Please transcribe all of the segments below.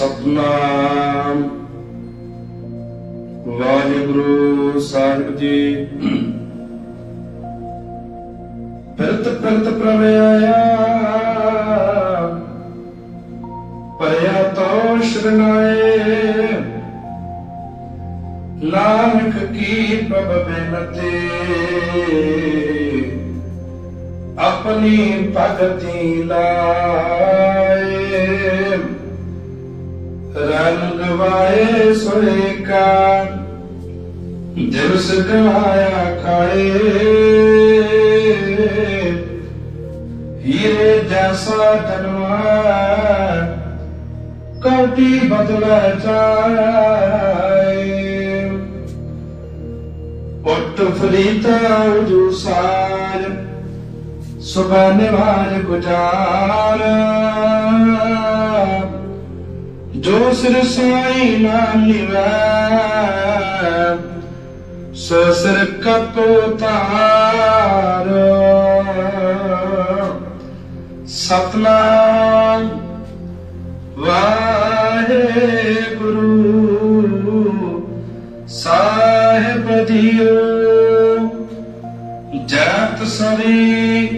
ਸਤਨਾਮ। ਵਾਹਿਗੁਰੂ ਸਾਹਿਬ ਜੀ। ਫਿਰਤ ਫਿਰਤ ਪ੍ਰਭ ਆਇਆ। ਪਰਿਆ ਤੋ ਸ਼ਰਨਾਏ ਨਾਨਕ ਕੀ ਪ੍ਰਭ ਬੇਨਤੀ ਆਪਣੀ ਭਗਤੀ ਲਾਏ ਰੰਗ ਵਾਏ ਸੋਏ ਕਾ ਦਿਵਸ ਗਵਾਇਆ ਖਾਏ। ਹੀਰੇ ਜੈਸਾ ਤਨਵਾ ਕੌਟੀ ਬਦਲ ਜਾਏ ਉੱਟ ਫਰੀਤਾ ਉਜੂ ਸਾਜ ਸੁਬਹ ਨਿਵਾਜ ਗੁਜਾਰ। ਜੋ ਸਿਰ ਸਾਈ ਨਾਮ ਨਿਵੈ ਸੋ ਸਿਰ ਤਾਰ ਸਤਨਾਮ ਵਾਹਿਗੁਰੂ, ਸਾਹਿਬ ਜੀਓ ਜਤ ਸਰੀ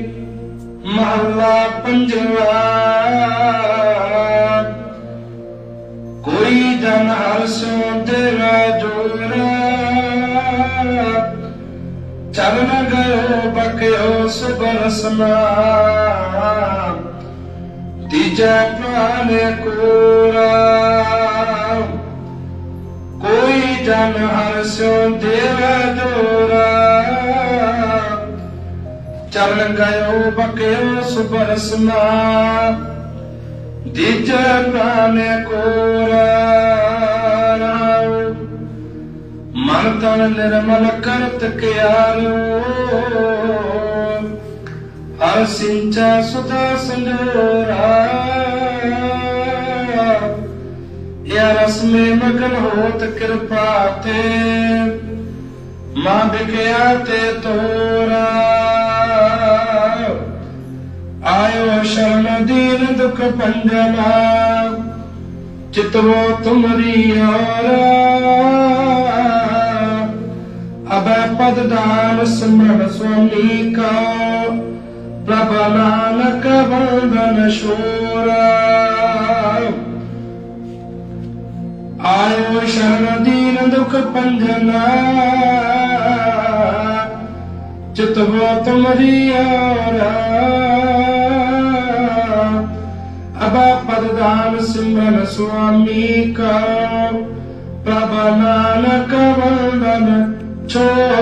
ਮਹਲਾ ਪੰਜਵਾ। ਚਰਨ ਗਇਓ ਬਕਿਓ ਸੁਬਰਸਨਾ ਤੀਜਾ ਪ੍ਰਾਨ ਕੋਰਾ। ਕੋਈ ਜਨ ਹਰ ਸੋ ਤੇਰਾ ਜੋਰਾ ਚਰਨ ਗਇਓ ਬਕਿਓ ਸੁਬਰਸਨਾ ਦਿਜ ਪ੍ਰਾਨ ਕੋਰਾ। ਮਨ ਨਿਰਮਲ ਕਰਤ ਕਿਆਰੋ। ਹਰ ਸਿੰਚਾ ਸੁਦਾ ਸੰਜੋਰਾ। ਯਾ ਰਸ ਮੇ ਮਗਨ ਹੋਤ ਕਿਰਪਾ ਤੇ। ਮਾਂ ਬਿਕਿਆ ਤੇ ਤੋਰਾ। ਆਇਓ ਸ਼ਰਨ ਦੀਨ ਦੁਖ ਪੰਜਨਾ ਚਿਤਵੋ ਤੁਮਰੀ ਯਾਰਾ ਪਦ ਦਾਨ ਸਿਮਰਨ ਸੁਆਮੀ ਕਾ। ਪ੍ਰਭ ਨਾਨਕ ਬੰਦਨ ਸ਼ੋਰਾ ਆਇਓ ਸ਼ਰਨ ਦੀਨ ਦੁਖ ਪੰਜਨਾ। ਚਿਤਵੋ ਤੁਮਰੀ ਯਾਰਾ ਅਬਾ ਪਦਦਾਨ ਸਿਮਰਨ ਸੁਆਮੀ ਕਾ। ਪ੍ਰਭ ਨਾਨਕ ਵੰਦਨ ਛੋਰਾ।